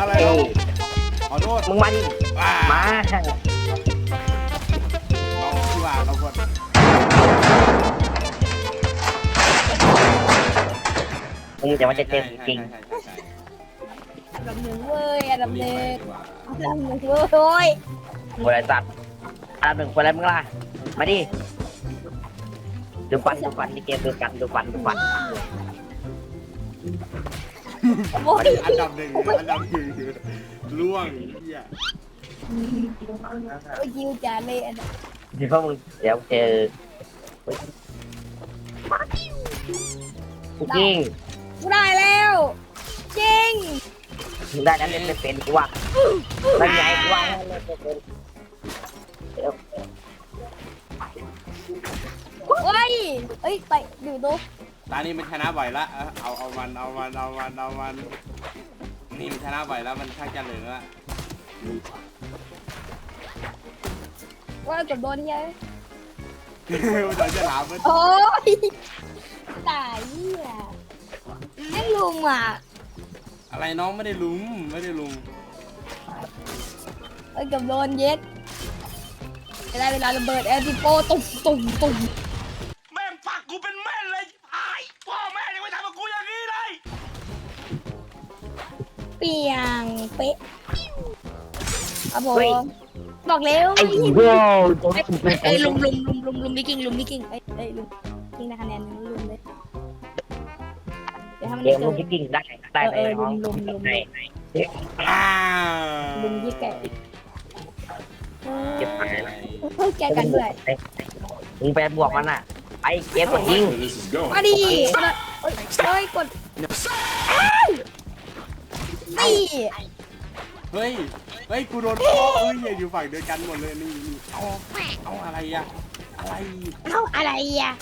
อะไรเราขอโทษมึงมาดิว้ามาเราที่ว่าเราคนมึงจะมาจะเจ็บจริงใช่ใช่ใช่ใช่อันดับหนึ่งเว้ยอันดับหนึ่งรีบไปดีกว่าอันดับหนึ่งเว้ยคนไรสัตว์อันดับหนึ่งคนไรมึงล่ะมาดิดูฟันดูฟันที่เกมดูกันดูฟันดูฟัน โว้ยอันดับหนึ่งอันดับหนึ่งล่วงเหี้ยโอ้ยยิวจ่าเลยอันดับที่พวกมึงเดี๋ยวเจอจริงกูได้แล้ว จริงมึงได้นั้นเล่นไม่เป็นกูว่าไม่ใหญ่กูว่าเล่นไม่เป็นโอ้ยเอ้ย ไปดูดู ตอนนี้มันชนะบ่อยละเอาเอาเอามันเอามันเอามันเอามัน นี่มันชนะบ่อยแล้วมันชักจะเหลืองละว่าเกับโดนเยัยเราจะถามมันโอ้ยตายเหี้ยแม่งลุงอะ อะไรน้องไม่ได้ลุมไม่ได้ลุมเอ้ยเกับโดนเย็ดจะได้เวลาระเบิดแอลติโปตุ่มตุ่มตุ่ม ปียงเป๊ะครับผมบอกเร็วไอ้โว้ยตัวนี้เป็นเอ้ยลุมลุมลุมลุมลุมวิกิ้งลุมวิกิ้งเอ้ยเอ้ยลุมกิ้งได้คะแนนหนึ่งลุมเลยเดี๋ยวให้มันเกได้มเกิลูนกที่กิ่งได้ได้ไปน้องลุมลุมลุมในอ้าลุมยี่แก่เก็บหายแล้วเฮ้ยแกกันด้วยมึงไปบวกมันอะไอ้เกมกดยิง This is going. มาดิเอ้ยเอ้ยกดนี่ เฮ้ย เฮ้ย กูโดนพ่อเอ้ยอย่าอยู่ฝั่งเดียวกันหมดเลยนี่นี่เอาเอาอะไรอะอะไร เอ้าอะไรอะ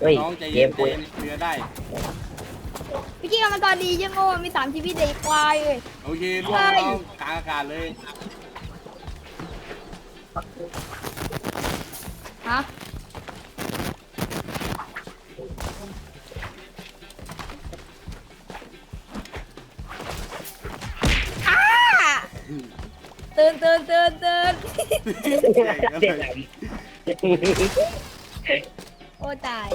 เฮ้ยน้องใจเกเย็มนใจกูเย็นเรือได้วิกิ้งเอามาตอนดียังโง่มีสามชีวิตเด็กควายเลยโอเคล่วงใช่น้องกลางอากาศเลย ฮะ ตื่นตื่นตื่นตื่นเด็กไหนโอ้ตาย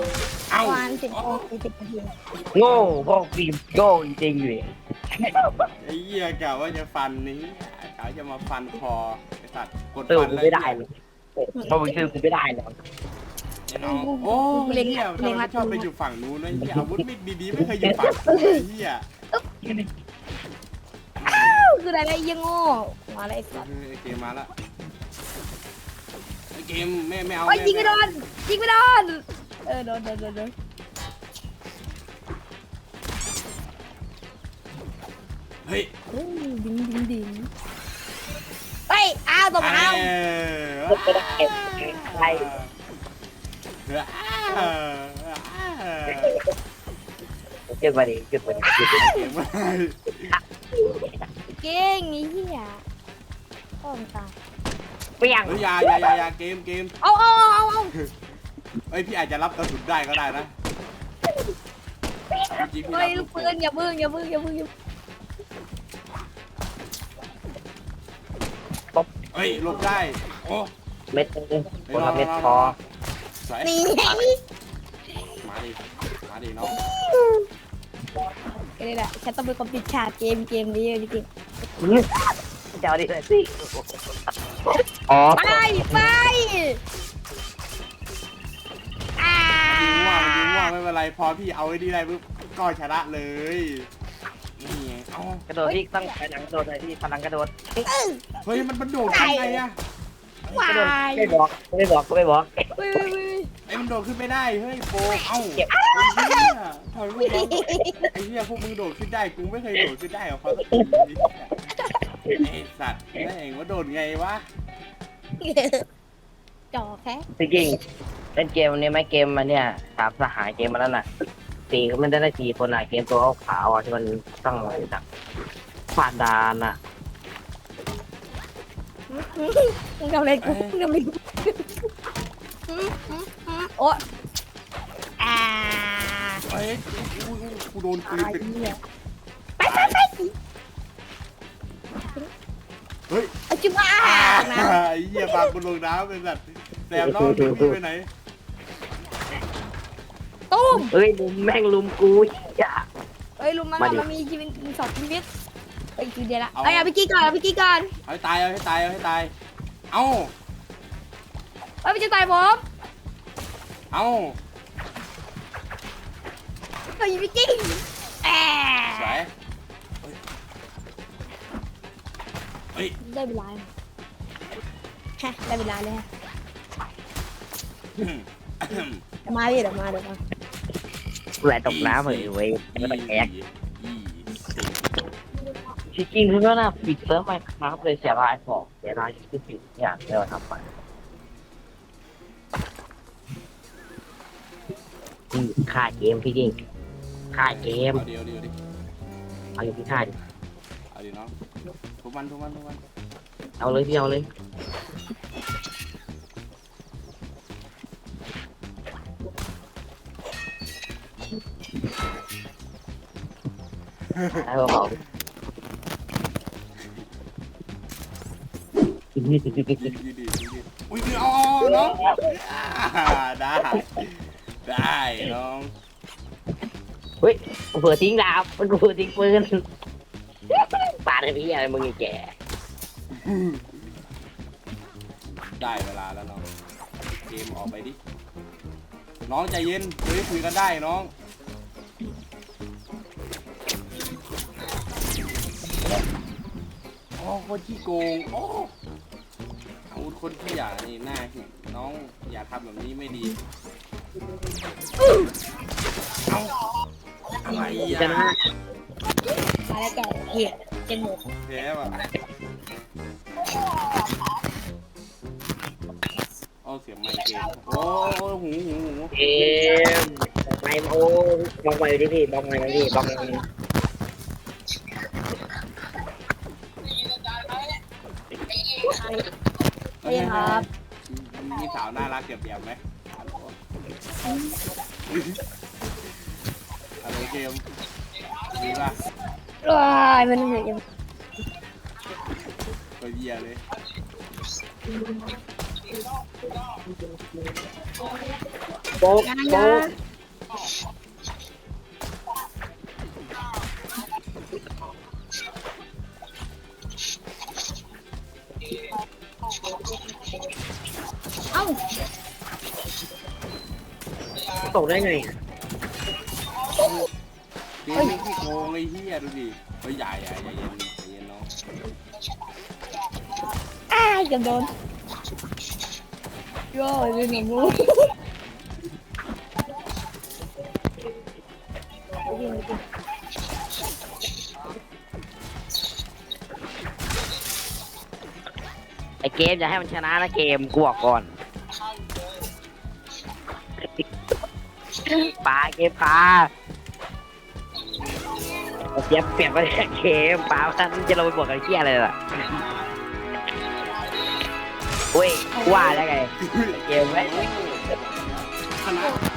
เอ้า วันสิบโมงสี่สิบนาทีโง่พวกฟิล์มโง่จริงๆเลยไอ้เหี้ยกะว่าจะฟันนี้กะจะมาฟันคอไอ้สัตว์กดสู้ฟันกูแล้วไม่ได้เลยเพราะมึงสู้กูไม่ได้หรอกไอ้น้องโอ้ยเหี้ยทำไมชอบไปอยู่ฝั่งนู้นวะไอ้เหี้ยอาวุธไม่ดีๆไม่เคยอยู่ฝั่งกูเลยไอ้เหี้ย คืออะไรยังโง่มาอะไรสัตว์เออไอ้เกมมาละไอ้เกมไม่ไม่เอาโอ้ยยิงไม่ไม่โดเอานยิงไม่โดนเออโดนโดนโดนโดนเฮ้ยอืมดิ้งดิ้งดิ้งเฮ้ยอ้าวตบเอาไม่ได้ใช่เก็บมาดิเก็บมาดิเก็บมาดิ เก่งไอ้เหี้ยโอ้ตายเปี้ยงเฮ้ยอยาอยาอยาอยาเกมเกมเอาเอาเอาเอาเอาเอ้ยพี่อาจจะรับกระสุนได้ก็ได้นะจริงๆพี่เฮ้รัยบลูกปืนอย่าพึ่งอย่าพึ่งอย่าพึ่งอย่าเฮ้ยหลบได้โอ้เม็ดนึงคนละเม็ดพอสวยนี่ไงมาดิมาดิน้อง ก็นี่แหละฉันต้องเป็นคนปิดฉากเกมเกมนี้จริงเจ้าดิเลยสิอ๋อๆไปไปอ่ายิงว่ายิงว่าไม่เป็นไรพอพี่เอาไอ้นี่ได้ปุ๊บก็ชนะเลยนี่ไงเอ้ากระโดดที่ต้องไปหลังกระโดดเลยที่พลังกระโดดเฮ้ยมันมันโดดขึ้นไงอะวากระโดดยไม่บอกไม่บอกก็ไม่บอกเฮ้ยเฮ้ยเฮ้ย ไอ้มันโดดขึ้นไม่ได้เฮ้ยโปเอ้าเก็บ ไอ้เหี้ย ทำไมพวกเราไอ้เหี้ยพวกมึงโดดขึ้นได้กูไม่เคยโดดขึ้นได้หรอกครับไอ้สัตว์แม่งว่าโดดไงวะจ่อแค่จริงๆเล่นเกมนี้ไหมเกมมันเนี่ยสามสหายเกมมันนั่นน่ะสี่มันได้ได้สี่คนอะเกมตัวขาวๆอะที่มันต้องจากผ่านดานอะมึงทำอะไรกูมึงทำอะไรกูโอ้อ่า เฮ้ยกูกูโดนปืนตายเป็นเหี้ยไปไปไปเฮ้ยไอ้จุ๊บ้าอ่านะไอ้เหี้ยปากกูลงน้ำเป็นสัตว์แสบน้องพี่ไปไหนตุ้มเฮ้ยลุมแม่งลุมกูอย่าเอ้ยลุงมันมาดิ มันมีชีวิตมีสองชีวิตเอ้ยทีเดียวละเอ้ยเอาพี่กี้ก่อนเอาพี่กี้ก่อนเอาให้ตายเอาให้ตายเอาให้ตาย เอาเอ้ยพี่จะตายผมเอา เอ้ยพี่กี้แอะสวยเฮ้ยได้เวลาฮะได้เวลาเลยฮะเฮ้ยเดี๋ยวมาพี่เดี๋ยวมาเดี๋ยวมาแหวนตกน้ำเลยเว้ยไม่ต้องแอกยี่จริงๆคือว่าน่าปิดเซิร์ฟไปครับเลยเสียรายของเสียรายที่ปิดอย่างเดียวทำไปอืมค่าเกมพี่ดิง ค่ายเกม เอาเดียวเดียวดิเอาอยู่ที่ค่าดิเอาดิน้องทุกวันทุกวันทุกวันเอาเลยพี่เอาเลยให้เบาๆดีดีดีดีอุ้ยเอาเอาน้องอ่าได้ ได้น้อง เฮ้ยเผื่อทิ้งดาบมันเผื่อทิ้งปืนปาดไอ้พี่อะไรมึงไอ้แก่ได้เวลาแล้วน้องเกมออกไปดิ น้องใจเย็นเฮ้ยคุยกันได้น้องโอ้คนขี้โกงโอ้อาวุธคนที่อย่านี่หน้านน้องอย่าทำแบบนี้ไม่ดีเอา อะไรจะอะนะมาแล้วแกเหี้ยเจนหมดแพ้ว่ะเอาเสียงไมค์เกมโอ้ยหูหูหูเกมไม่โอ้บองไปดิพี่บองไปดิบองเรียนครับมีสาวน่ารักเก็บเดียบไหม อะไรเกมดีป่ะว้ายมันเหนื่อยจังตัวเยียเลยโป๊กงานโป๊งากนเอ้า ตกได้ไง เกมนี้ขี้โกงไอ้เหี้ยดูดิเฮ้ยใหญ่ใหญ่ใหญ่เย็นใจเย็นน้องอ้ายกือบโดนโย่เป็นหนูมูไอเกมอย่าให้มันชนะนะเกมกูบอกก่อนปลาเกมปลา เจ็บเปลี่ยนไปเกมปลาท่านจะลงไปบวกกับไอ้เกี้ยอะไรล่ะเว้ยว่าแล้วไงเกมไหมชนะ